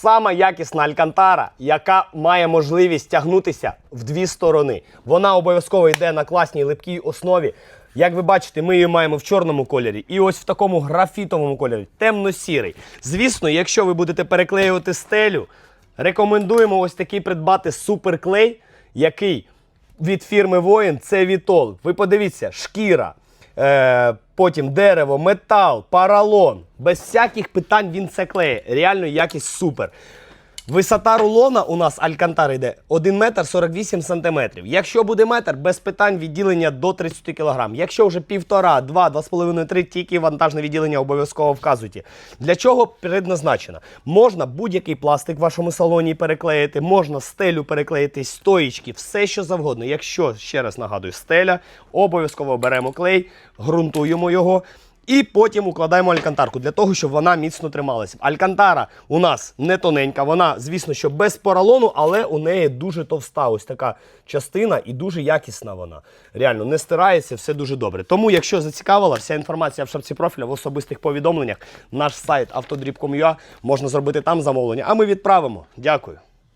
Сама якісна алькантара, яка має можливість тягнутися в дві сторони. Вона обов'язково йде на класній липкій основі. Як ви бачите, ми її маємо в чорному кольорі і ось в такому графітовому кольорі, темно-сірий. Звісно, якщо ви будете переклеювати стелю, рекомендуємо ось такий придбати суперклей, який від фірми Воїн це Вітол. Ви подивіться, шкіра, е, потім дерево, метал, паралон. Без всяких питань він це клеє. Реально якість супер. Висота рулона у нас алькантар йде 1 метр 48 сантиметрів. Якщо буде метр, без питань відділення до 30 кг. Якщо вже півтора, два, два з половиною, три, тільки вантажне відділення обов'язково вказуйте. Для чого предназначено? Можна будь-який пластик в вашому салоні переклеїти, можна стелю переклеїти, стоїчки, все що завгодно. Якщо, ще раз нагадую, стеля, обов'язково беремо клей, ґрунтуємо його. І потім укладаємо алькантарку для того, щоб вона міцно трималася. Алькантара у нас не тоненька, вона, звісно, що без поролону, але у неї дуже товста ось така частина і дуже якісна вона. Реально не стирається, все дуже добре. Тому, якщо зацікавила, вся інформація в шапці профіля в особистих повідомленнях. Наш сайт автодріб.com.ua можна зробити там замовлення, а ми відправимо. Дякую.